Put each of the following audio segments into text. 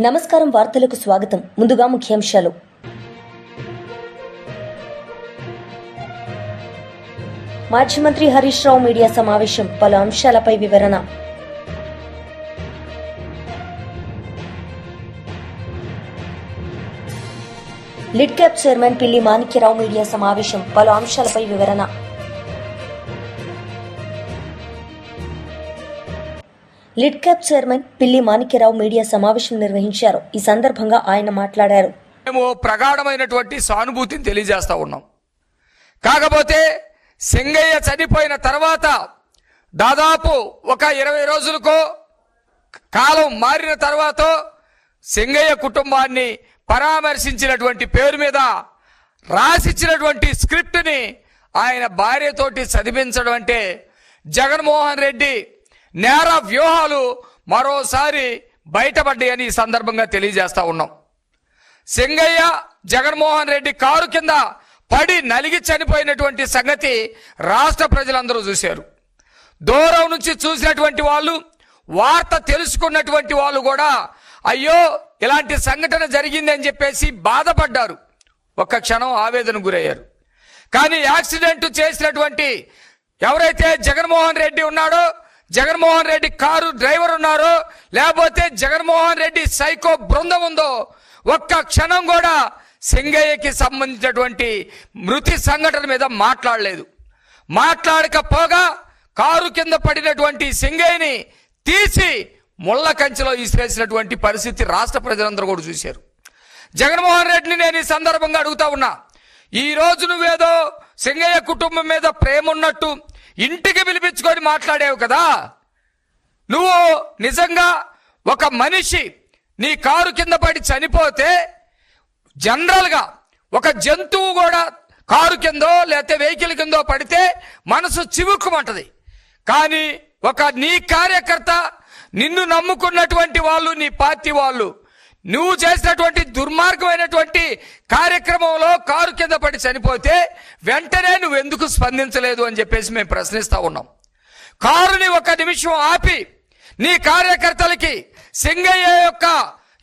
నమస్కారం వార్తలకు స్వాగతం. ముందుగా ముఖ్యాంశాలు. మాజీ మంత్రి హరీష్ రావు మీడియా సమావేశం. పలు అంశాలపై వివరణ. లిడ్ క్యాప్ చైర్మన్ పిల్లి మాణిక్యరావు మీడియా సమావేశం. పలు అంశాలపై వివరణ. లిడ్ క్యాప్ చైర్మన్ పిల్లి మాణిక్యరావు మీడియా సమావేశం నిర్వహించారు. ఈ సందర్భంగా ఆయన మాట్లాడారు. మేము ప్రగాఢమైనటువంటి సానుభూతిని తెలియజేస్తా ఉన్నాం. కాకపోతే సింగయ్య చనిపోయిన తర్వాత దాదాపు ఒక ఇరవై రోజులకో కాలం మారిన తర్వాత సింగయ్య కుటుంబాన్ని పరామర్శించినటువంటి పేరు మీద రాసిచ్చినటువంటి స్క్రిప్ట్ని ఆయన భార్యతోటి చదివించడం అంటే జగన్మోహన్ రెడ్డి నేర వ్యూహాలు మరోసారి బయటపడ్డాయని ఈ సందర్భంగా తెలియజేస్తా ఉన్నాం. సింగయ్య జగన్మోహన్ రెడ్డి కారు కింద పడి నలిగి చనిపోయినటువంటి సంగతి రాష్ట్ర ప్రజలందరూ చూశారు. దూరం నుంచి చూసినటువంటి వాళ్ళు వార్త తెలుసుకున్నటువంటి వాళ్ళు కూడా అయ్యో ఇలాంటి సంఘటన జరిగిందని చెప్పేసి బాధపడ్డారు. ఒక్క క్షణం ఆవేదన గురయ్యారు. కానీ యాక్సిడెంట్ చేసినటువంటి ఎవరైతే జగన్మోహన్ రెడ్డి ఉన్నాడో జగన్మోహన్ రెడ్డి కారు డ్రైవర్ ఉన్నారో లేకపోతే జగన్మోహన్ రెడ్డి సైకో బృందం ఉందో ఒక్క క్షణం కూడా సింగయ్యకి సంబంధించినటువంటి మృతి సంఘటన మీద మాట్లాడలేదు. మాట్లాడకపోగా కారు కింద పడినటువంటి సింగయ్యని తీసి ముళ్ళ కంచెలో ఇసిరేసినటువంటి పరిస్థితి రాష్ట్ర ప్రజలందరూ కూడా చూశారు. జగన్మోహన్ రెడ్డిని నేను ఈ సందర్భంగా అడుగుతా ఉన్నా ఈ రోజు నువ్వేదో సింగయ్య కుటుంబం మీద ప్రేమ ఉన్నట్టు ఇంటికి పిలిపించుకొని మాట్లాడేవు కదా. నువ్వు నిజంగా ఒక మనిషి నీ కారు కింద పడి చనిపోతే జనరల్గా ఒక జంతువు కూడా కారు కిందో లేకపోతే వెహికల్ కిందో పడితే మనసు చివుక్కుమంటది. కానీ ఒక నీ కార్యకర్త నిన్ను నమ్ముకున్నటువంటి వాళ్ళు నీ పార్టీ వాళ్ళు నువ్వు చేసినటువంటి దుర్మార్గమైనటువంటి కార్యక్రమంలో కారు కింద పడి చనిపోతే వెంటనే నువ్వు ఎందుకు స్పందించలేదు అని చెప్పేసి మేము ప్రశ్నిస్తూ ఉన్నాం. కారుని ఒక నిమిషం ఆపి నీ కార్యకర్తలకి సింగయ్య యొక్క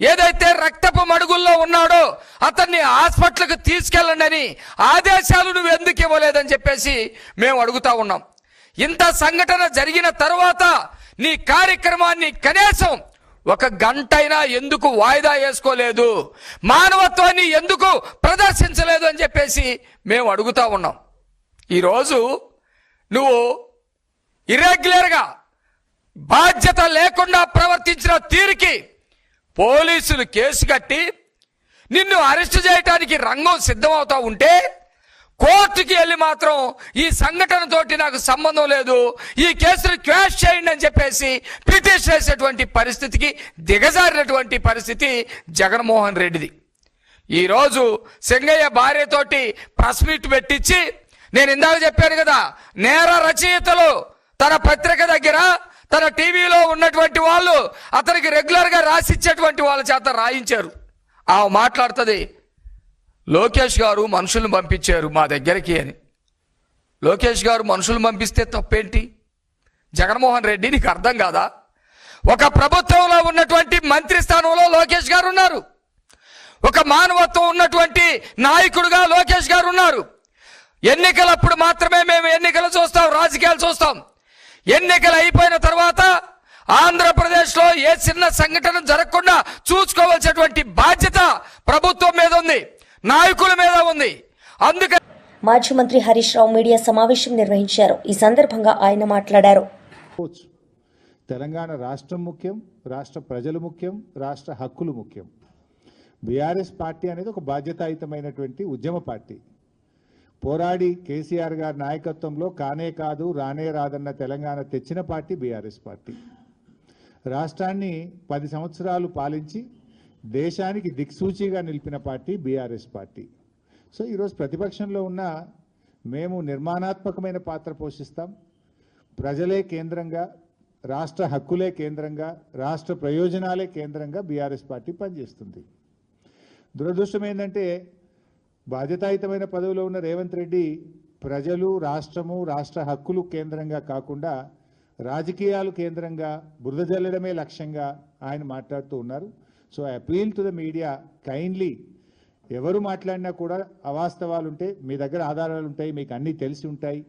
ఏదైతే రక్తపు మడుగుల్లో ఉన్నాడో అతన్ని హాస్పిటల్కి తీసుకెళ్ళండి అని ఆదేశాలు నువ్వు ఎందుకు ఇవ్వలేదని చెప్పేసి మేము అడుగుతా ఉన్నాం. ఇంత సంఘటన జరిగిన తర్వాత నీ కార్యక్రమాన్ని కనీసం ఒక గంటైనా ఎందుకు వాయిదా వేసుకోలేదు? మానవత్వాన్ని ఎందుకు ప్రదర్శించలేదు అని చెప్పేసి మేము అడుగుతా ఉన్నాం. ఈరోజు నువ్వు ఇర్రెగ్యులర్గా బాధ్యత లేకుండా ప్రవర్తించిన తీరుకి పోలీసులు కేసు కట్టి నిన్ను అరెస్ట్ చేయటానికి రంగం సిద్ధమవుతా ఉంటే కోర్టుకి వెళ్ళి మాత్రం ఈ సంఘటనతోటి నాకు సంబంధం లేదు. ఈ కేసును క్వాష్ చేయండి అని చెప్పేసి పిటిషన్ వేసేటువంటి పరిస్థితికి దిగజారినటువంటి పరిస్థితి జగన్మోహన్ రెడ్డిది. ఈరోజు సింగయ్య భార్యతోటి ప్రెస్ మీట్ పెట్టించి నేను ఇందాక చెప్పాను కదా నేర రచయితలు తన పత్రిక దగ్గర తన టీవీలో ఉన్నటువంటి వాళ్ళు అతనికి రెగ్యులర్గా రాసిచ్చేటువంటి వాళ్ళ చేత రాయించారు. ఆ మాట్లాడుతుంది లోకేష్ గారు మనుషులను పంపించారు మా దగ్గరికి అని. లోకేష్ గారు మనుషులు పంపిస్తే తప్పేంటి? జగన్మోహన్ రెడ్డి నీకు అర్థం కాదా? ఒక ప్రభుత్వంలో ఉన్నటువంటి మంత్రి స్థానంలో లోకేష్ గారు ఉన్నారు. ఒక మానవత్వం ఉన్నటువంటి నాయకుడుగా లోకేష్ గారు ఉన్నారు. ఎన్నికలప్పుడు మాత్రమే మేము ఎన్నికలు చూస్తాం రాజకీయాలు చూస్తాం. ఎన్నికలు అయిపోయిన తర్వాత ఆంధ్రప్రదేశ్లో ఏ చిన్న సంఘటన జరగకుండా చూసుకోవాల్సినటువంటి బాధ్యత ప్రభుత్వం మీద ఉంది. నాయకుల మీద ఉంది. అందుకని మాజీ మంత్రి హరీష్ రావు మీడియా సమావేశం నిర్వహించారు. ఈ సందర్భంగా ఆయన మాట్లాడారు. తెలంగాణ రాష్ట్రం ముఖ్యం రాష్ట్ర ప్రజలు ముఖ్యం రాష్ట్ర హక్కులు ముఖ్యం. బీఆర్ఎస్ పార్టీ అనేది ఒక బాధ్యతాయుతమైనటువంటి ఉద్యమ పార్టీ. పోరాడి కేసీఆర్ గారి నాయకత్వంలో కానే కాదు రానే రాదన్న తెలంగాణ తెచ్చిన పార్టీ బీఆర్ఎస్ పార్టీ. రాష్ట్రాన్ని పది సంవత్సరాలు పాలించి దేశానికి దిక్సూచిగా నిలిపిన పార్టీ బీఆర్ఎస్ పార్టీ. సో ఈరోజు ప్రతిపక్షంలో ఉన్న మేము నిర్మాణాత్మకమైన పాత్ర పోషిస్తాం. ప్రజలే కేంద్రంగా రాష్ట్ర హక్కులే కేంద్రంగా రాష్ట్ర ప్రయోజనాలే కేంద్రంగా బీఆర్ఎస్ పార్టీ పనిచేస్తుంది. దురదృష్టం ఏంటంటే బాధ్యతాయుతమైన పదవిలో ఉన్న రేవంత్ రెడ్డి ప్రజలు రాష్ట్రము రాష్ట్ర హక్కులు కేంద్రంగా కాకుండా రాజకీయాలు కేంద్రంగా బురద జల్లడమే లక్ష్యంగా ఆయన మాట్లాడుతూ ఉన్నారు. So I appeal to the media kindly ఎవరు మాట్లాడినా కూడా అవాస్తవాలు ఉంటే మీ దగ్గర ఆధారాలు ఉంటాయి మీకు అన్నీ తెలిసి ఉంటాయి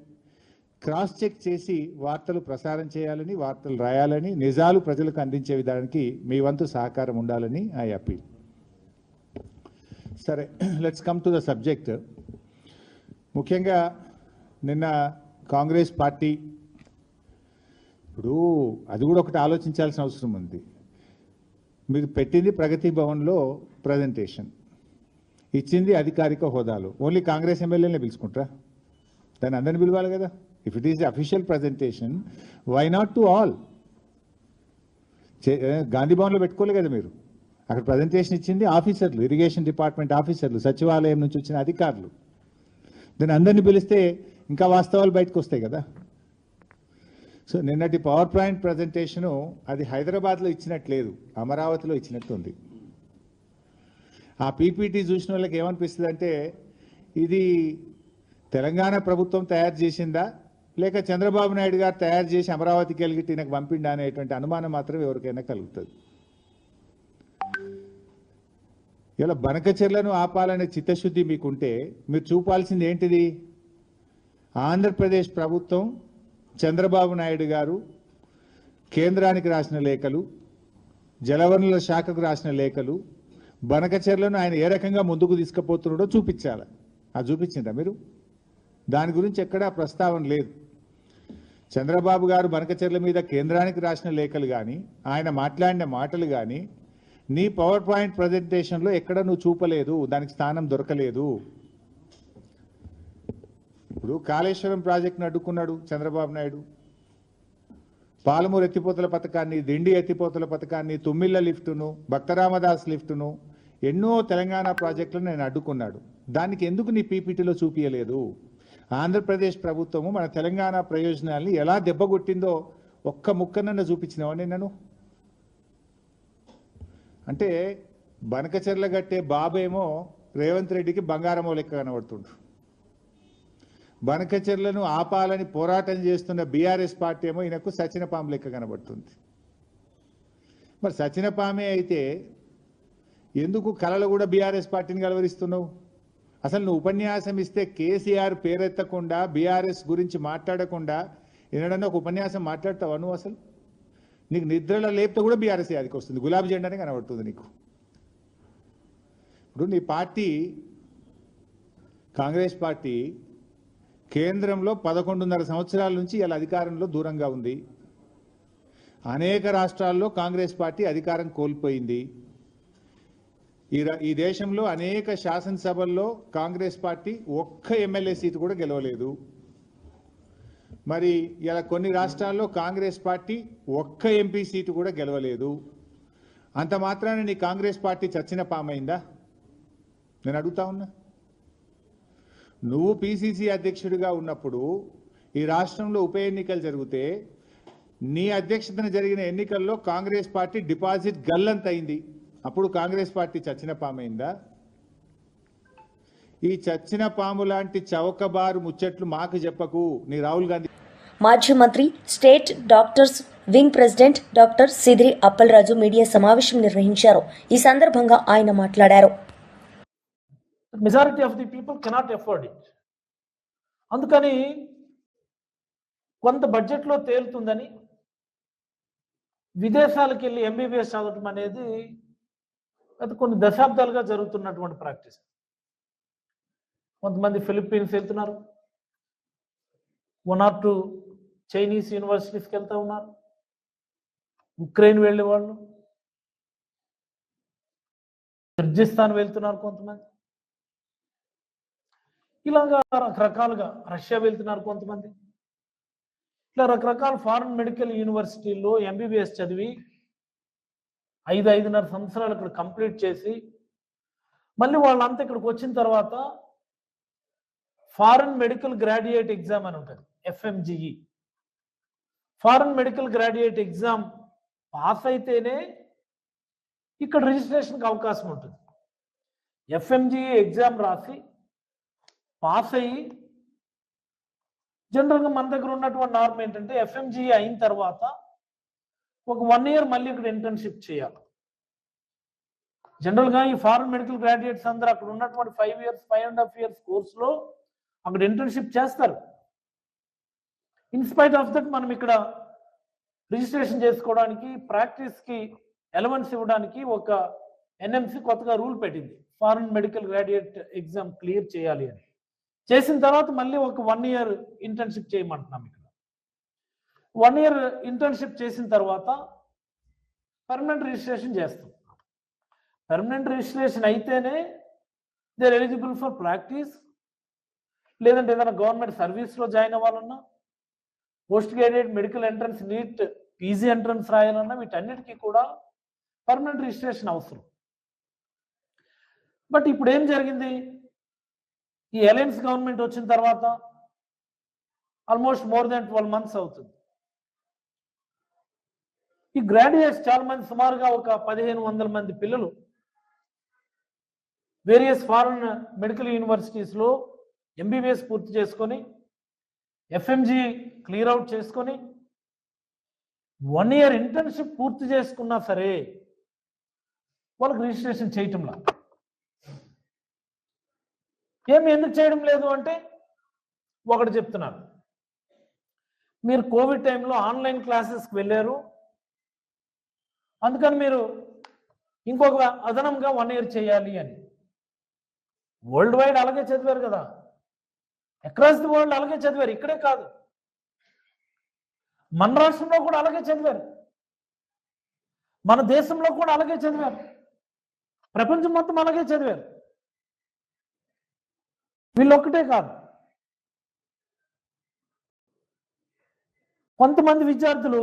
క్రాస్ చెక్ చేసి వార్తలు ప్రసారం చేయాలని వార్తలు రాయాలని నిజాలు ప్రజలకు అందించే విధానానికి మీ వంతు సహకారం ఉండాలని ఐ అపీల్ సరే let's come to the subject ముఖ్యంగా నిన్న కాంగ్రెస్ పార్టీ ఇప్పుడు అది కూడా ఒకటి ఆలోచించాల్సిన అవసరం ఉంది. మీరు పెట్టింది ప్రగతి భవన్లో ప్రజెంటేషన్ ఇచ్చింది అధికారిక హోదాలు. ఓన్లీ కాంగ్రెస్ ఎమ్మెల్యేనే పిలుచుకుంటారా? దాన్ని అందరిని పిలవాలి కదా. If it is official presentation why not to all Gandhi భవన్లో పెట్టుకోలే కదా మీరు. అక్కడ ప్రజెంటేషన్ ఇచ్చింది ఆఫీసర్లు ఇరిగేషన్ డిపార్ట్మెంట్ ఆఫీసర్లు సచివాలయం నుంచి వచ్చిన అధికారులు. దాన్ని అందరిని పిలిస్తే ఇంకా వాస్తవాలు బయటకు వస్తాయి కదా. సో నిన్నటి పవర్ పాయింట్ ప్రజెంటేషను అది హైదరాబాద్లో ఇచ్చినట్లేదు అమరావతిలో ఇచ్చినట్టు ఉంది ఆ పీపీటీ చూసిన వాళ్ళకి ఏమనిపిస్తుంది అంటే ఇది తెలంగాణ ప్రభుత్వం తయారు చేసిందా లేక చంద్రబాబు నాయుడు గారు తయారు చేసి అమరావతికి వెళ్ళి ఈయనకు పంపిండా అనేటువంటి అనుమానం మాత్రం ఎవరికైనా కలుగుతుంది. ఇలా బనకచెర్లను ఆపాలనే చిత్తశుద్ధి మీకుంటే మీరు చూపాల్సింది ఏంటిది? ఆంధ్రప్రదేశ్ ప్రభుత్వం చంద్రబాబు నాయుడు గారు కేంద్రానికి రాసిన లేఖలు జలవనరుల శాఖకు రాసిన లేఖలు బనకచెర్లను ఆయన ఏ రకంగా ముందుకు తీసుకుపోతున్నాడో చూపించాలి. అది చూపించిందా మీరు? దాని గురించి ఎక్కడా ప్రస్తావన లేదు. చంద్రబాబు గారు బనకచెర్ల మీద కేంద్రానికి రాసిన లేఖలు కానీ ఆయన మాట్లాడిన మాటలు కానీ నీ పవర్ పాయింట్ ప్రజెంటేషన్లో ఎక్కడ నువ్వు చూపలేదు దానికి స్థానం దొరకలేదు. ఇప్పుడు కాళేశ్వరం ప్రాజెక్టును అడ్డుకున్నాడు చంద్రబాబు నాయుడు. పాలమూరు ఎత్తిపోతల పథకాన్ని దిండి ఎత్తిపోతల పథకాన్ని తుమ్మిళ్ళ లిఫ్టును భక్తరామదాస్ లిఫ్టును ఎన్నో తెలంగాణ ప్రాజెక్టులను నేను అడ్డుకున్నాడు. దానికి ఎందుకు నీ పీపీటీలో చూపించలేదు ఆంధ్రప్రదేశ్ ప్రభుత్వము మన తెలంగాణ ప్రయోజనాల్ని ఎలా దెబ్బగొట్టిందో ఒక్క ముక్కనన్న చూపించినావని నన్ను అంటే బనకచెర్ల గట్టే బాబేమో రేవంత్ రెడ్డికి బంగారమో లెక్క కనబడుతుండ్రు బనకచెర్లను ఆపాలని పోరాటం చేస్తున్న బీఆర్ఎస్ పార్టీ ఏమో ఈయనకు సచినపాము లెక్క కనబడుతుంది. మరి సచినపామే అయితే ఎందుకు కళలు కూడా బీఆర్ఎస్ పార్టీని కలవరిస్తున్నావు? అసలు నువ్వు ఉపన్యాసం ఇస్తే కేసీఆర్ పేరెత్తకుండా బీఆర్ఎస్ గురించి మాట్లాడకుండా ఎన్నడన్నా ఒక ఉపన్యాసం మాట్లాడతావా నువ్వు అసలు? నీకు నిద్రలో లేపితే కూడా బీఆర్ఎస్ యాదికి వస్తుంది. గులాబీ జెండానే కనబడుతుంది నీకు. ఇప్పుడు నీ పార్టీ కాంగ్రెస్ పార్టీ కేంద్రంలో పదకొండున్నర సంవత్సరాల నుంచి ఇలా అధికారంలో దూరంగా ఉంది. అనేక రాష్ట్రాల్లో కాంగ్రెస్ పార్టీ అధికారం కోల్పోయింది. ఈ ఈ దేశంలో అనేక శాసనసభల్లో కాంగ్రెస్ పార్టీ ఒక్క ఎమ్మెల్యే సీటు కూడా గెలవలేదు. మరి ఇలా కొన్ని రాష్ట్రాల్లో కాంగ్రెస్ పార్టీ ఒక్క ఎంపీ సీటు కూడా గెలవలేదు. అంత మాత్రాన నీ కాంగ్రెస్ పార్టీ చచ్చిన పామైందా? నేను అడుగుతా ఉన్నా. నువ్వు పిసిసి అధ్యక్షుడిగా ఉన్నప్పుడు ఈ రాష్ట్రంలో ఉప ఎన్నికలు జరిగితే నీ అధ్యక్షతన జరిగిన ఎన్నికల్లో కాంగ్రెస్ పార్టీ డిపాజిట్ గల్లంతైంది అప్పుడు కాంగ్రెస్ పార్టీ చచ్చిన పామైందా? ఈ చచ్చిన పాము లాంటి చౌకబారు ముచ్చట్లు మాకు చెప్పకు నీ రాహుల్ గాంధీ. మాజీ మంత్రి state doctors wing president doctor Seediri Appalaraju media సమావేశం నిర్వహించారు. ఈ సందర్భంగా ఆయన మాట్లాడారు. Majority of the people cannot afford it అందుకని కొంత బడ్జెట్లో తేలుతుందని విదేశాలకు వెళ్ళి ఎంబీబీఎస్ చదవటం అనేది అది కొన్ని దశాబ్దాలుగా జరుగుతున్నటువంటి ప్రాక్టీస్. కొంతమంది ఫిలిప్పీన్స్ వెళ్తున్నారు. వన్ ఆర్ టూ చైనీస్ యూనివర్సిటీస్కి వెళ్తూ ఉన్నారు. ఉక్రెయిన్ వెళ్ళే వాళ్ళు కిర్గిస్తాన్ వెళ్తున్నారు కొంతమంది. ఇలాగా రకరకాలుగా రష్యా వెళ్తున్నారు కొంతమంది. ఇట్లా రకరకాల ఫారెన్ మెడికల్ యూనివర్సిటీల్లో ఎంబీబీఎస్ చదివి ఐదు ఐదున్నర సంవత్సరాలు ఇక్కడ కంప్లీట్ చేసి మళ్ళీ వాళ్ళంతా ఇక్కడికి వచ్చిన తర్వాత ఫారెన్ మెడికల్ గ్రాడ్యుయేట్ ఎగ్జామ్ అని ఉంటుంది FMGE foreign medical graduate exam pass అయితేనే ఇక్కడ రిజిస్ట్రేషన్కి అవకాశం ఉంటుంది. ఎఫ్ఎంజిఈ ఎగ్జామ్ రాసి పాస్ అయ్యి జనరల్గా మన దగ్గర ఉన్నటువంటి నార్మ్ ఏంటంటే ఎఫ్ఎంజీ అయిన తర్వాత ఒక వన్ ఇయర్ మళ్ళీ ఇక్కడ ఇంటర్న్షిప్ చేయాలి. జనరల్గా ఈ ఫారెన్ మెడికల్ గ్రాడ్యుయేట్స్ అందరూ అక్కడ ఉన్నటువంటి five years five and half years కోర్సులో అక్కడ ఇంటర్న్షిప్ చేస్తారు. ఇన్స్పైట్ ఆఫ్ దట్ మనం ఇక్కడ రిజిస్ట్రేషన్ చేసుకోవడానికి ప్రాక్టీస్కి ఎలవెన్స్ ఇవ్వడానికి ఒక ఎన్ఎంసి కొత్తగా రూల్ పెట్టింది. Foreign medical graduate exam clear చేయాలి అని. చేసిన తర్వాత మళ్ళీ ఒక వన్ ఇయర్ ఇంటర్న్షిప్ చేయమంటున్నాం ఇక్కడ. వన్ ఇయర్ ఇంటర్న్షిప్ చేసిన తర్వాత పర్మనెంట్ రిజిస్ట్రేషన్ చేస్తాం. పర్మనెంట్ రిజిస్ట్రేషన్ అయితేనే దే ఎలిజిబుల్ ఫర్ ప్రాక్టీస్ లేదంటే ఏదైనా గవర్నమెంట్ సర్వీస్లో జాయిన్ అవ్వాలన్నా post graduate medical entrance NEET PG entrance రాయాలన్నా వీటన్నిటికీ కూడా పర్మనెంట్ రిజిస్ట్రేషన్ అవసరం. బట్ ఇప్పుడు ఏం జరిగింది? ఈ అలయన్స్ గవర్నమెంట్ వచ్చిన తర్వాత almost more than twelve months అవుతుంది. ఈ గ్రాడ్యుయేట్స్ చాలా మంది సుమారుగా ఒక పదిహేను వందల మంది పిల్లలు వేరియస్ ఫారెన్ మెడికల్ యూనివర్సిటీస్లో ఎంబీబీఎస్ పూర్తి చేసుకొని ఎఫ్ఎంజీ క్లియర్ అవుట్ చేసుకొని వన్ ఇయర్ ఇంటర్న్షిప్ పూర్తి చేసుకున్నా సరే వాళ్ళకి రిజిస్ట్రేషన్ చేయటంలా. ఏమి ఎందుకు చేయడం లేదు అంటే ఒకటి చెప్తున్నారు మీరు కోవిడ్ టైంలో ఆన్లైన్ క్లాసెస్కి వెళ్ళారు. అందుకని మీరు ఇంకొక అదనంగా వన్ ఇయర్ చేయాలి అని. వరల్డ్ వైడ్ అలాగే చదివారు కదా. అక్రాస్ ది వరల్డ్ అలాగే చదివారు. ఇక్కడే కాదు. మన రాష్ట్రంలో కూడా అలాగే చదివారు. మన దేశంలో కూడా అలాగే చదివారు. ప్రపంచం మొత్తం అలాగే చదివారు. వీళ్ళొక్కటే కాదు. కొంతమంది విద్యార్థులు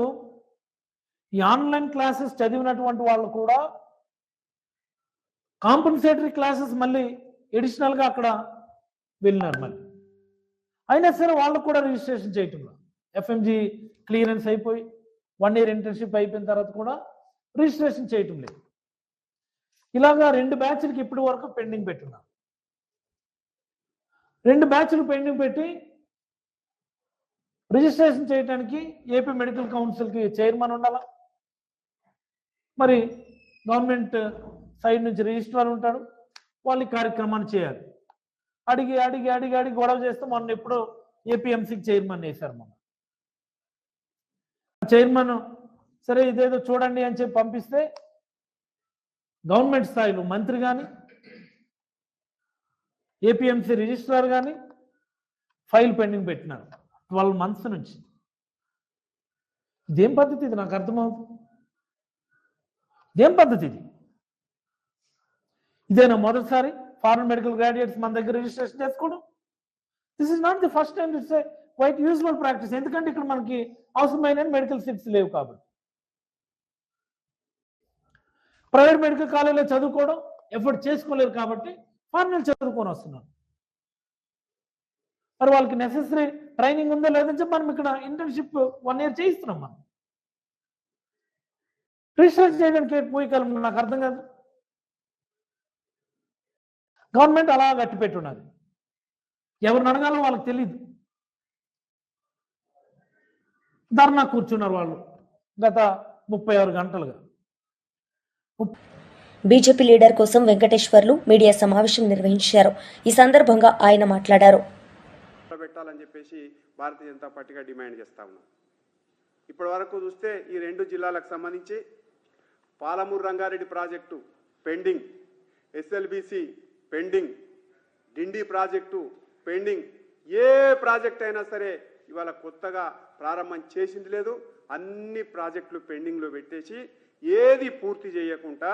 ఈ ఆన్లైన్ క్లాసెస్ చదివినటువంటి వాళ్ళు కూడా కాంపన్సేటరీ క్లాసెస్ మళ్ళీ ఎడిషనల్గా అక్కడ వెళ్ళినారు మళ్ళీ. అయినా సరే వాళ్ళకు కూడా రిజిస్ట్రేషన్ చేయటం ఎఫ్ఎంజి క్లియరెన్స్ అయిపోయి వన్ ఇయర్ ఇంటర్న్షిప్ అయిపోయిన తర్వాత కూడా రిజిస్ట్రేషన్ చేయటం లేదు. ఇలాగా రెండు బ్యాచ్లకి ఇప్పటి వరకు పెండింగ్ పెట్టున్నారు రెండు బ్యాచ్లు పెండింగ్ పెట్టి రిజిస్ట్రేషన్ చేయడానికి ఏపీ మెడికల్ కౌన్సిల్కి చైర్మన్ ఉండాలా? మరి గవర్నమెంట్ సైడ్ నుంచి రిజిస్ట్రార్ ఉంటాడు వాళ్ళు ఈ కార్యక్రమాన్ని చేయాలి. అడిగి అడిగి అడిగి అడిగి గొడవ చేస్తే మొన్న ఎప్పుడు ఏపీఎంసీకి చైర్మన్ వేశారు మొన్న. చైర్మన్ సరే ఇదేదో చూడండి అని చెప్పి పంపిస్తే గవర్నమెంట్ స్థాయిలో మంత్రి కానీ ఏపీఎంసీ రిజిస్ట్రార్ కానీ ఫైల్ పెండింగ్ పెట్టినారు. ట్వెల్వ్ మంత్స్ నుంచి. ఇదేం పద్ధతి ఇది? నాకు అర్థమవుతుంది ఇదేం పద్ధతి ఇది? ఇదేనా మొదటిసారి? ఫారెన్ మెడికల్ గ్రాడ్యుయేట్స్ మన దగ్గర రిజిస్ట్రేషన్ చేసుకోవడం? This is not the first time it's quite usual practice ఎందుకంటే ఇక్కడ మనకి అవసరమైన మెడికల్ సీట్స్ లేవు కాబట్టి. ప్రైవేట్ మెడికల్ కాలేజీలో చదువుకోవడం ఎఫర్ట్ చేసుకోలేరు కాబట్టి ఫారెన్ చదువుకొని వస్తున్నారు మరి వాళ్ళకి నెసెసరీ ట్రైనింగ్ ఉందో లేదని చెప్పి మనం ఇక్కడ ఇంటర్న్షిప్ వన్ ఇయర్ చేయిస్తున్నాం మనం. రీసెర్చ్ చేయడానికి పోయికలం నాకు అర్థం కాదు. గవర్నమెంట్ అలా గట్టి పెట్టున్నది. ఎవరిని అడగాలో వాళ్ళకి తెలియదు ధర్నా కూర్చున్నారు వాళ్ళు గత ముప్పై ఆరు గంటలుగా. బీజేపీ లీడర్ కోసం వెంకటేశ్వర్లు మీడియా సమావేశం నిర్వహించారు. ఈ సందర్భంగా ఆయన మాట్లాడారు. పెట్టాలని చెప్పేసి భారతీయ జనతా పార్టీగా డిమాండ్ చేస్తా ఉన్నాం. ఇప్పటి వరకు చూస్తే ఈ రెండు జిల్లాలకు సంబంధించి Palamuru Rangareddy project pending SLBC pending Dindi project pending ఏ ప్రాజెక్ట్ అయినా సరే ఇవాళ కొత్తగా ప్రారంభం చేసింది లేదు. అన్ని ప్రాజెక్టులు పెండింగ్లో పెట్టేసి ఏది పూర్తి చేయకుండా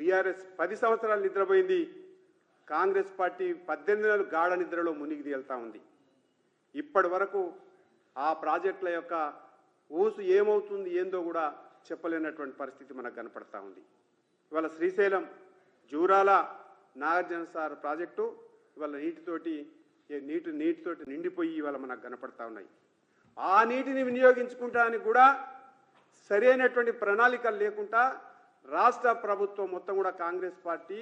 బీఆర్ఎస్ పది సంవత్సరాలు నిద్రపోయింది. కాంగ్రెస్ పార్టీ పద్దెనిమిది నెలలు గాఢ నిద్రలో మునిగి తేలుతా ఉంది. ఇప్పటి వరకు ఆ ప్రాజెక్టుల యొక్క ఊసు ఏమవుతుంది ఏందో కూడా చెప్పలేనటువంటి పరిస్థితి మనకు కనపడతా ఉంది. ఇవాళ శ్రీశైలం జూరాల నాగార్జున సార్ ప్రాజెక్టు ఇవాళ నీటితోటి నీటి నీటితోటి నిండిపోయి ఇవాళ మనకు కనపడతా ఉన్నాయి. ఆ నీటిని వినియోగించుకుంటానికి కూడా సరైనటువంటి ప్రణాళికలు లేకుండా రాష్ట్ర ప్రభుత్వం మొత్తం కూడా కాంగ్రెస్ పార్టీ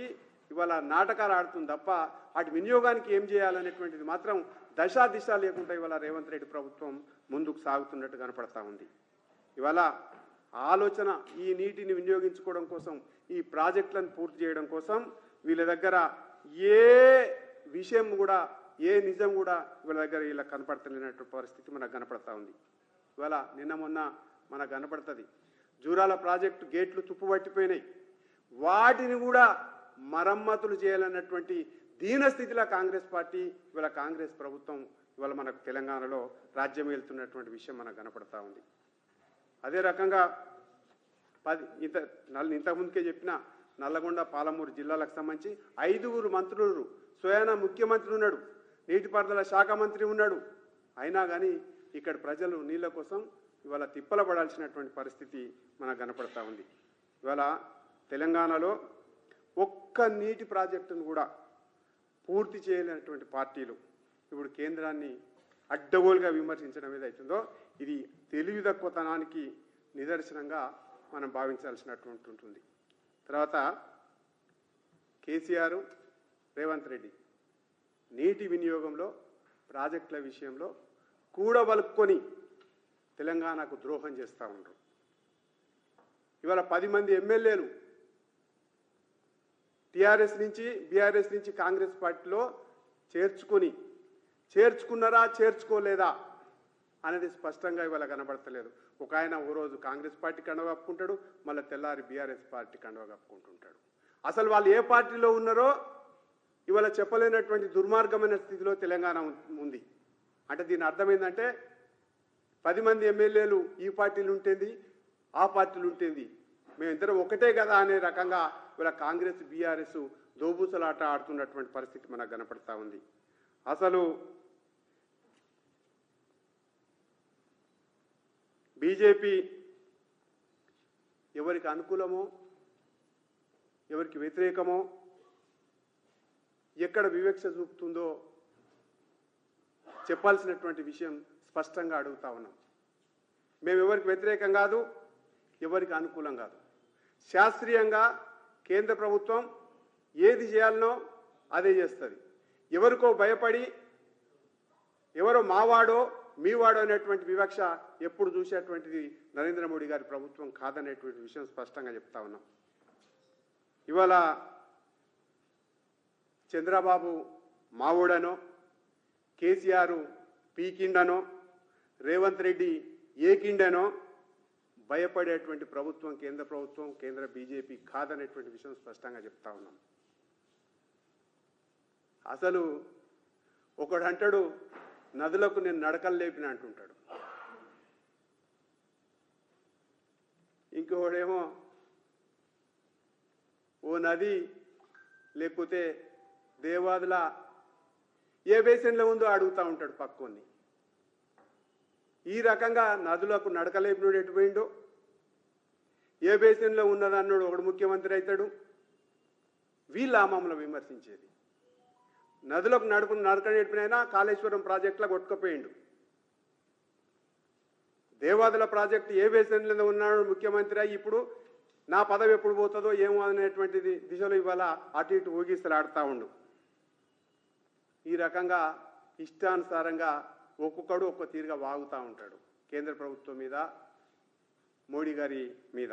ఇవాళ నాటకాలు ఆడుతుంది తప్ప వాటి వినియోగానికి ఏం చేయాలనేటువంటిది మాత్రం దశా దిశ లేకుండా ఇవాళ రేవంత్ రెడ్డి ప్రభుత్వం ముందుకు సాగుతున్నట్టు కనపడతా ఉంది. ఇవాళ ఆలోచన ఈ నీటిని వినియోగించుకోవడం కోసం ఈ ప్రాజెక్టులను పూర్తి చేయడం కోసం వీళ్ళ దగ్గర ఏ విషయం కూడా ఏ నిజం కూడా వీళ్ళ దగ్గర వీళ్ళ కనపడతలేనటువంటి పరిస్థితి మనకు కనపడతా ఉంది. ఇవాళ నిన్న మొన్న మనకు కనపడుతుంది. జూరాల ప్రాజెక్టు గేట్లు తుప్పుబట్టిపోయినాయి వాటిని కూడా మరమ్మతులు చేయాలన్నటువంటి దీనస్థితిలో కాంగ్రెస్ పార్టీ ఇవాళ కాంగ్రెస్ ప్రభుత్వం ఇవాళ మనకు తెలంగాణలో రాజ్యం వెళ్తున్నటువంటి విషయం మనకు కనపడతా ఉంది. అదే రకంగా పది ఇంత నల్ల ఇంతకుముందుకే చెప్పిన నల్లగొండ పాలమూరు జిల్లాలకు సంబంధించి ఐదుగురు మంత్రులు స్వయాన ముఖ్యమంత్రి ఉన్నాడు. నీటిపారుదల శాఖ మంత్రి ఉన్నాడు. అయినా కానీ ఇక్కడ ప్రజలు నీళ్ళ కోసం ఇవాళ తిప్పల పడాల్సినటువంటి పరిస్థితి మనకు కనపడతా ఉంది. ఇవాళ తెలంగాణలో ఒక్క నీటి ప్రాజెక్టును కూడా పూర్తి చేయలేనటువంటి పార్టీలు ఇప్పుడు కేంద్రాన్ని అడ్డగోలుగా విమర్శించడం ఏదైతుందో ఇది తెలివి తక్కువతనానికి నిదర్శనంగా మనం భావించాల్సినటువంటి ఉంటుంది. తర్వాత కేసీఆర్ రేవంత్ రెడ్డి నీటి వినియోగంలో ప్రాజెక్టుల విషయంలో కూడబలుక్కొని తెలంగాణకు ద్రోహం చేస్తూ ఉండరు. ఇవాళ పది మంది ఎమ్మెల్యేలు టీఆర్ఎస్ నుంచి బీఆర్ఎస్ నుంచి కాంగ్రెస్ పార్టీలో చేర్చుకొని చేర్చుకున్నారా చేర్చుకోలేదా అనేది స్పష్టంగా ఇవాళ కనబడతలేదు. ఒక ఆయన ఓ రోజు కాంగ్రెస్ పార్టీ కండవ కప్పుకుంటాడు మళ్ళీ తెల్లారి బీఆర్ఎస్ పార్టీ కండవ కప్పుకుంటుంటాడు. అసలు వాళ్ళు ఏ పార్టీలో ఉన్నారో ఇవాళ చెప్పలేనటువంటి దుర్మార్గమైన స్థితిలో తెలంగాణ ఉంది. అంటే దీని అర్థం ఏంటంటే పది మంది ఎమ్మెల్యేలు ఈ పార్టీలు ఉంటుంది ఆ పార్టీలు ఉంటుంది. మేమిద్దరం ఒకటే కదా అనే రకంగా ఇలా కాంగ్రెస్ బీఆర్ఎస్ దోబూసలాట ఆడుతున్నటువంటి పరిస్థితి మనకు కనపడతా ఉంది. అసలు బీజేపీ ఎవరికి అనుకూలమో ఎవరికి వ్యతిరేకమో ఎక్కడ వివక్ష చూపుతుందో చెప్పాల్సినటువంటి విషయం స్పష్టంగా అడుగుతా ఉన్నాం. మేము ఎవరికి వ్యతిరేకం కాదు ఎవరికి అనుకూలం కాదు. శాస్త్రీయంగా కేంద్ర ప్రభుత్వం ఏది చేయాలనో అదే చేస్తుంది. ఎవరికో భయపడి ఎవరో మావాడో మీవాడో అనేటువంటి వివక్ష ఎప్పుడు చూసేటువంటిది నరేంద్ర మోడీ గారి ప్రభుత్వం కాదనేటువంటి విషయం స్పష్టంగా చెప్తా ఉన్నాం. ఇవాళ చంద్రబాబు మావోడనో కేసీఆర్ పీకిండనో రేవంత్ రెడ్డి ఏకిండనో భయపడేటువంటి ప్రభుత్వం కేంద్ర ప్రభుత్వం కేంద్ర బీజేపీ కాదనేటువంటి విషయం స్పష్టంగా చెప్తా ఉన్నాం. అసలు ఒకడు అంటాడు నదులకు నేను నడకలు లేపిన అంటుంటాడు. ఇంకొకడేమో ఓ నది లేకపోతే దేవాదుల ఏ బేసిన్లో ఉందో అడుగుతూ ఉంటాడు పక్కని ఈ రకంగా నదులకు నడకలేపినోడు ఎటుపోయిండో ఏ బేసిన్లో ఉన్నదన్నాడు ఒకడు ముఖ్యమంత్రి అవుతాడు వీళ్ళు మమ్మల్ని విమర్శించేది. నదులకు నడుపు నడక నేర్పినైనా కాళేశ్వరం ప్రాజెక్టులో కొట్టుకుపోయిండు. దేవాదుల ప్రాజెక్టు ఏ బేసిన్లో ఉన్నాడు ముఖ్యమంత్రి అయ్యి ఇప్పుడు నా పదవి ఎప్పుడు పోతుందో ఏమో అనేటువంటిది దిశలో ఇవాళ అటు ఇటు ఊగిస్తలాడుతూ ఉండు. ఈ రకంగా ఇష్టానుసారంగా ఒక్కొక్కడు ఒక్క తీరుగా వాగుతూ ఉంటాడు కేంద్ర ప్రభుత్వం మీద మోడీ గారి మీద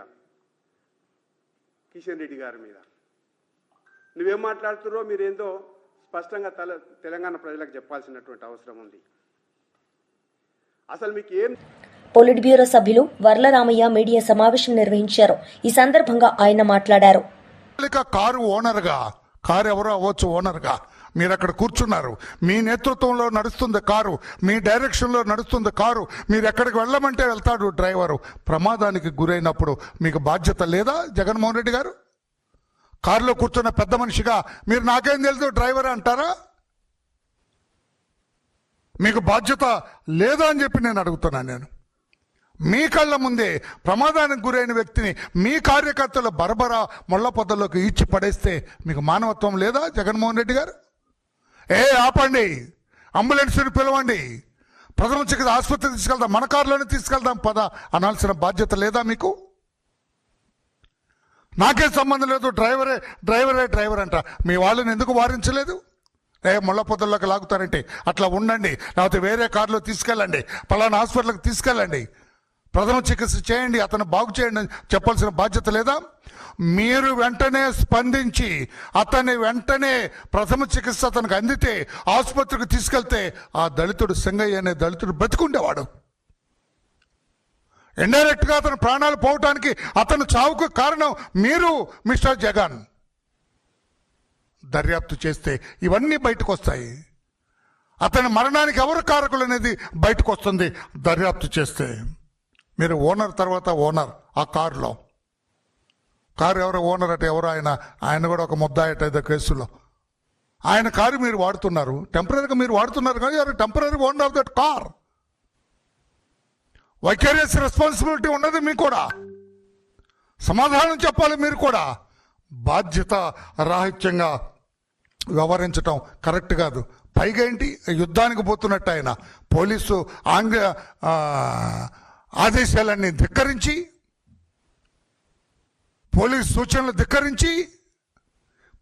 కిషన్ రెడ్డి గారి మీద. నువ్వేం మాట్లాడుతున్నారో మీరేందో స్పష్టంగా తల తెలంగాణ ప్రజలకు చెప్పాల్సినటువంటి అవసరం ఉంది. అసలు మీకు ఏం పొలిట్ బ్యూరో సభ్యులు వర్లరామయ్య మీడియా సమావేశం నిర్వహించారు. ఈ సందర్భంగా ఆయన మాట్లాడారు. కారు ఓనర్గా కారు ఎవరో అవ్వచ్చు ఓనర్గా మీరు అక్కడ కూర్చున్నారు. మీ నేతృత్వంలో నడుస్తుంది కారు. మీ డైరెక్షన్లో నడుస్తుంది కారు. మీరు ఎక్కడికి వెళ్ళమంటే వెళ్తాడు డ్రైవరు. ప్రమాదానికి గురైనప్పుడు మీకు బాధ్యత లేదా జగన్మోహన్ రెడ్డి గారు? కారులో కూర్చున్న పెద్ద మనిషిగా మీరు నాకేం తెలుసు డ్రైవర్ అంటారా? మీకు బాధ్యత లేదా అని చెప్పి నేను అడుగుతున్నాను నేను. మీ కళ్ళ ముందే ప్రమాదానికి గురైన వ్యక్తిని మీ కార్యకర్తల బరబరా మొళ్ళ పొదల్లోకి ఈడ్చి పడేస్తే మీకు మానవత్వం లేదా జగన్మోహన్ రెడ్డి గారు? ఏ ఆపండి. అంబులెన్స్ని పిలవండి. ప్రథమ చికిత్స ఆసుపత్రికి తీసుకెళ్దాం. మన కారులోనే తీసుకెళ్దాం. పద. అనాల్సిన బాధ్యత లేదా మీకు? నాకే సంబంధం లేదు. డ్రైవరే డ్రైవరే డ్రైవర్ అంట. మీ వాళ్ళని ఎందుకు వారించలేదు? ఏ ముళ్ళ పొదల్లోకి లాగుతారంటే. అట్లా ఉండండి. లేకపోతే వేరే కారులో తీసుకెళ్ళండి. పలానా హాస్పిటల్కి తీసుకెళ్ళండి. ప్రథమ చికిత్స చేయండి అతను బాగు చేయండి అని చెప్పాల్సిన బాధ్యత లేదా? మీరు వెంటనే స్పందించి అతన్ని వెంటనే ప్రథమ చికిత్స అతనికి అందితే ఆసుపత్రికి తీసుకెళ్తే ఆ దళితుడు సింగయ్య అనే దళితుడు బ్రతికుండేవాడు. ఇండైరెక్ట్గా అతను ప్రాణాలు పోవటానికి అతను చావుకు కారణం మీరు మిస్టర్ జగన్. దర్యాప్తు చేస్తే ఇవన్నీ బయటకు వస్తాయి అతని మరణానికి ఎవరు కారకులు అనేది బయటకు వస్తుంది దర్యాప్తు చేస్తే. మీరు ఓనర్ తర్వాత ఓనర్ ఆ కారులో. కారు ఎవరు ఓనర్ అంటే ఎవరు ఆయన? ఆయన కూడా ఒక ముద్దాయట ఏదో కేసులో. ఆయన కారు మీరు వాడుతున్నారు. టెంపరీగా మీరు వాడుతున్నారు కానీ temporary owner of that car. Vicarious responsibility ఉన్నది మీకు కూడా. సమాధానం చెప్పాలి మీరు కూడా. బాధ్యత రాహిత్యంగా వ్యవహరించటం కరెక్ట్ కాదు. పైగా ఏంటి? యుద్ధానికి పోతున్నట్టు ఆయన. పోలీసు ఆంగ్ల ఆదేశాలన్నీ ధిక్కరించి పోలీస్ సూచనలు ధిక్కరించి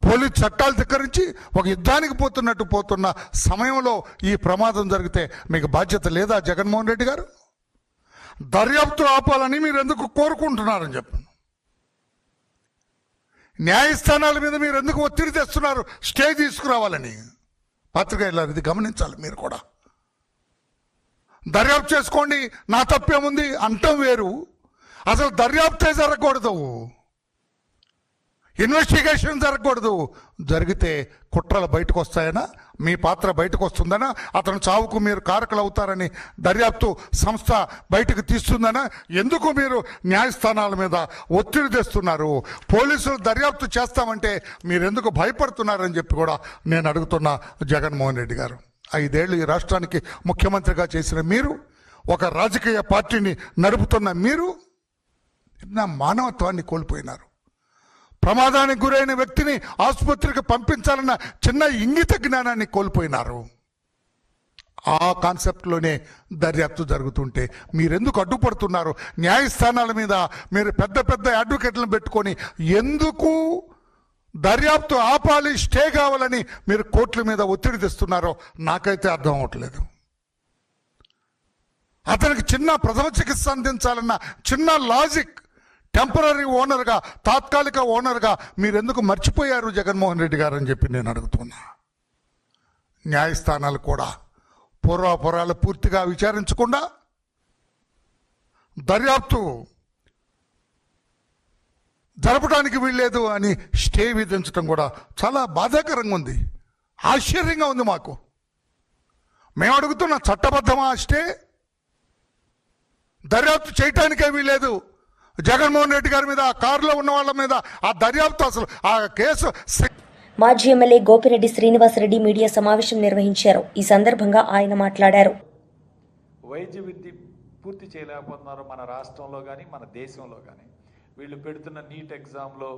పోలీస్ చట్టాలు ధిక్కరించి ఒక యుద్ధానికి పోతున్నట్టు పోతున్న సమయంలో ఈ ప్రమాదం జరిగితే మీకు బాధ్యత లేదా జగన్మోహన్ రెడ్డి గారు? దర్యాప్తు ఆపాలని మీరు ఎందుకు కోరుకుంటున్నారని చెప్పాను. న్యాయస్థానాల మీద మీరు ఎందుకు ఒత్తిడి తెస్తున్నారు? స్టే తీసుకురావాలని. పత్రిక ఇది గమనించాలి మీరు కూడా. దర్యాప్తు చేసుకోండి నా తప్పేముంది? అంటం వేరు. అసలు దర్యాప్తే జరగకూడదు. ఇన్వెస్టిగేషన్ జరగకూడదు. జరిగితే కుట్రలు బయటకు వస్తాయనా మీ పాత్ర బయటకు వస్తుందనా అతను చావుకు మీరు కారకులు అవుతారని దర్యాప్తు సంస్థ బయటకు తీస్తుందనా? ఎందుకు మీరు న్యాయస్థానాల మీద ఒత్తిడి తెస్తున్నారు? పోలీసులు దర్యాప్తు చేస్తామంటే మీరెందుకు భయపడుతున్నారని చెప్పి కూడా నేను అడుగుతున్నా జగన్మోహన్ రెడ్డి గారు. ఐదేళ్ళు ఈ రాష్ట్రానికి ముఖ్యమంత్రిగా చేసిన మీరు ఒక రాజకీయ పార్టీని నడుపుతున్న మీరు నా మానవత్వాన్ని కోల్పోయినారు. ప్రమాదానికి గురైన వ్యక్తిని ఆసుపత్రికి పంపించాలన్న చిన్న ఇంగిత జ్ఞానాన్ని కోల్పోయినారు. ఆ కాన్సెప్ట్లోనే దర్యాప్తు జరుగుతుంటే మీరెందుకు అడ్డుపడుతున్నారు? న్యాయస్థానాల మీద మీరు పెద్ద పెద్ద అడ్వకేట్లను పెట్టుకొని ఎందుకు దర్యాప్తు ఆపాలి స్టే కావాలని మీరు కోర్టుల మీద ఒత్తిడి తెస్తున్నారో నాకైతే అర్థం అవట్లేదు అతనికి చిన్న ప్రథమ చికిత్స అందించాలన్న చిన్న లాజిక్ టెంపరీ ఓనర్గా తాత్కాలిక ఓనర్గా మీరెందుకు మర్చిపోయారు జగన్మోహన్ రెడ్డి గారు అని చెప్పి నేను అడుగుతున్నా. న్యాయస్థానాలు కూడా పూర్వాపురాలు పూర్తిగా విచారించకుండా దర్యాప్తు జరపడానికి వీల్లేదు అని స్టే విధించడం కూడా చాలా బాధాకరంగా ఉంది. ఆశ్చర్యంగా ఉంది మాకు. మేము అడుగుతున్న చట్టబద్ధమా స్టే? దర్యాప్తు చేయటానికే వీల్లేదు. జగన్మోహన్ రెడ్డి గారి మీద ఆ కారులో ఉన్న వాళ్ళ మీద ఆ దర్యాప్తు అసలు ఆ కేసు మాజీ ఎమ్మెల్యే గోపిరెడ్డి శ్రీనివాసరెడ్డి మీడియా సమావేశం నిర్వహించారు. ఈ సందర్భంగా ఆయన మాట్లాడారు. వైద్య విద్య పూర్తి చేయలేకపోతున్నారు మన రాష్ట్రంలో కానీ మన దేశంలో కానీ వీళ్ళు పెడుతున్న నీట్ ఎగ్జామ్లో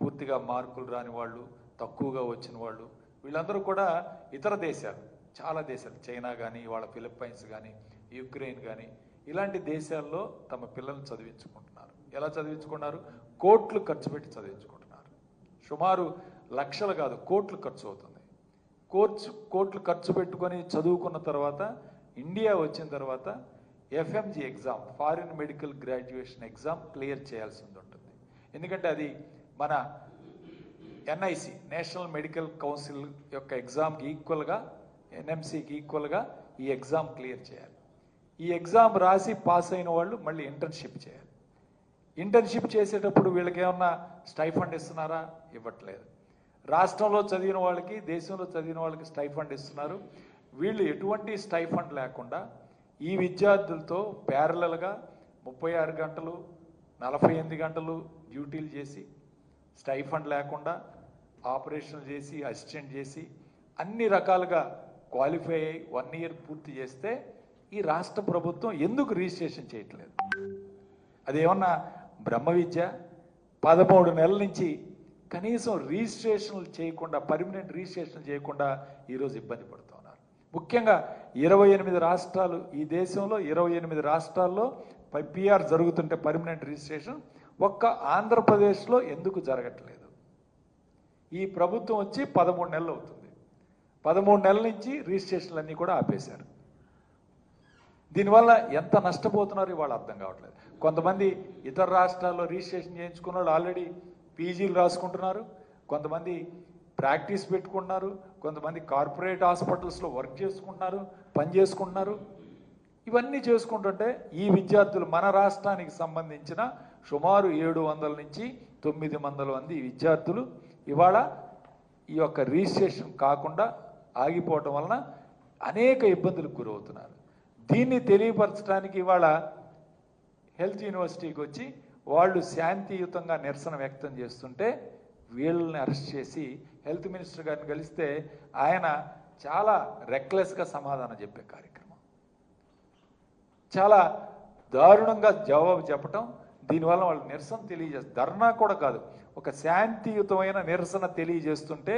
పూర్తిగా మార్కులు రాని వాళ్ళు తక్కువగా వచ్చిన వాళ్ళు వీళ్ళందరూ కూడా ఇతర దేశాలు చాలా దేశాలు చైనా కానీ వాళ్ళ ఫిలిప్పైన్స్ కానీ యుక్రెయిన్ కానీ ఇలాంటి దేశాల్లో తమ పిల్లల్ని చదివించుకుంటున్నారు. ఎలా చదివించుకున్నారు? కోట్లు ఖర్చు పెట్టి చదివించుకుంటున్నారు. సుమారు లక్షలు కాదు కోట్లు ఖర్చు అవుతుంది. కోర్చు కోట్లు ఖర్చు పెట్టుకొని చదువుకున్న తర్వాత ఇండియా వచ్చిన తర్వాత FMG exam foreign medical graduation exam clear చేయాల్సి ఉంటుంది. ఎందుకంటే అది మన ఎన్ఐసి నేషనల్ మెడికల్ కౌన్సిల్ యొక్క ఎగ్జామ్కి ఈక్వల్గా ఎన్ఎంసికి ఈక్వల్గా ఈ ఎగ్జామ్ క్లియర్ చేయాలి. ఈ ఎగ్జామ్ రాసి పాస్ అయిన వాళ్ళు మళ్ళీ ఇంటర్న్షిప్ చేయాలి. ఇంటర్న్షిప్ చేసేటప్పుడు వీళ్ళకి ఏమన్నా స్టైఫండ్ ఇస్తున్నారా? ఇవ్వట్లేదు. రాష్ట్రంలో చదివిన వాళ్ళకి దేశంలో చదివిన వాళ్ళకి స్టైఫండ్ ఇస్తున్నారు. వీళ్ళు ఎటువంటి స్టైఫండ్ లేకుండా ఈ విద్యార్థులతో ప్యారలల్గా ముప్పై ఆరు గంటలు నలభై ఎనిమిది గంటలు డ్యూటీలు చేసి స్టైఫండ్ లేకుండా ఆపరేషన్లు చేసి అసిస్టెంట్ చేసి అన్ని రకాలుగా క్వాలిఫై అయ్యి వన్ ఇయర్ పూర్తి చేస్తే ఈ రాష్ట్ర ప్రభుత్వం ఎందుకు రిజిస్ట్రేషన్ చేయట్లేదు? అదేమన్నా బ్రహ్మ విద్య? పదమూడు నెలల నుంచి కనీసం రిజిస్ట్రేషన్లు చేయకుండా పర్మనెంట్ రిజిస్ట్రేషన్ చేయకుండా ఈరోజు ఇబ్బంది పడుతున్నారు ముఖ్యంగా ఇరవై ఎనిమిది రాష్ట్రాలు ఈ దేశంలో ఇరవై ఎనిమిది రాష్ట్రాల్లో పిఆర్ జరుగుతుంటే పర్మనెంట్ రిజిస్ట్రేషన్ ఒక్క ఆంధ్రప్రదేశ్లో ఎందుకు జరగట్లేదు? ఈ ప్రభుత్వం వచ్చి పదమూడు నెలలు అవుతుంది. పదమూడు నెలల నుంచి రిజిస్ట్రేషన్లు అన్నీ కూడా ఆపేశారు. దీనివల్ల ఎంత నష్టపోతున్నారు ఇవాళ అర్థం కావట్లేదు. కొంతమంది ఇతర రాష్ట్రాల్లో రిజిస్ట్రేషన్ చేయించుకున్న వాళ్ళు ఆల్రెడీ పీజీలు రాసుకుంటున్నారు. కొంతమంది ప్రాక్టీస్ పెట్టుకుంటున్నారు కొంతమంది కార్పొరేట్ హాస్పిటల్స్లో వర్క్ చేసుకుంటున్నారు పని చేసుకుంటున్నారు. ఇవన్నీ చేసుకుంటుంటే ఈ విద్యార్థులు మన రాష్ట్రానికి సంబంధించిన సుమారు ఏడు వందల నుంచి తొమ్మిది వందల మంది విద్యార్థులు ఇవాళ ఈ యొక్క రిజిస్ట్రేషన్ కాకుండా ఆగిపోవటం వలన అనేక ఇబ్బందులకు గురవుతున్నారు. దీన్ని తెలియపరచడానికి ఇవాళ హెల్త్ యూనివర్సిటీకి వచ్చి వాళ్ళు శాంతియుతంగా నిరసన వ్యక్తం చేస్తుంటే వీళ్ళని అరెస్ట్ చేసి హెల్త్ మినిస్టర్ గారిని కలిస్తే ఆయన చాలా రెక్లెస్గా సమాధానం చెప్పే కార్యక్రమం. చాలా దారుణంగా జవాబు చెప్పటం దీనివల్ల వాళ్ళు నిరసన తెలియజేస్తారు ధర్నా కూడా కాదు ఒక శాంతియుతమైన నిరసన తెలియజేస్తుంటే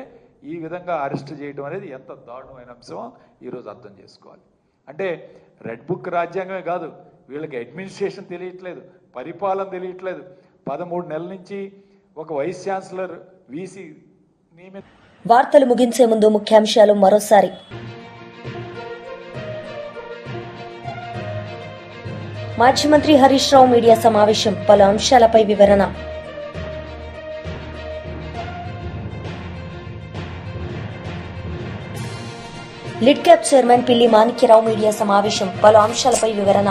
ఈ విధంగా అరెస్ట్ చేయడం అనేది ఎంత దారుణమైన అంశమో ఈరోజు అర్థం చేసుకోవాలి. అంటే రెడ్ బుక్ రాజ్యాంగమే కాదు వీళ్ళకి అడ్మినిస్ట్రేషన్ తెలియట్లేదు పరిపాలన తెలియట్లేదు. పదమూడు నెలల నుంచి ఒక వైస్ ఛాన్సలర్ వీసీ నియమిత వార్తలు ముగించే ముందు ముఖ్యాంశాలు మరోసారి. మాజీ మంత్రి హరీష్ రావు మీడియా సమావేశం పలు అంశాలపై వివరణ. లిడ్ క్యాప్ చైర్మన్ పిల్లి మాణిక్యరావు మీడియా సమావేశం పలు అంశాలపై వివరణ.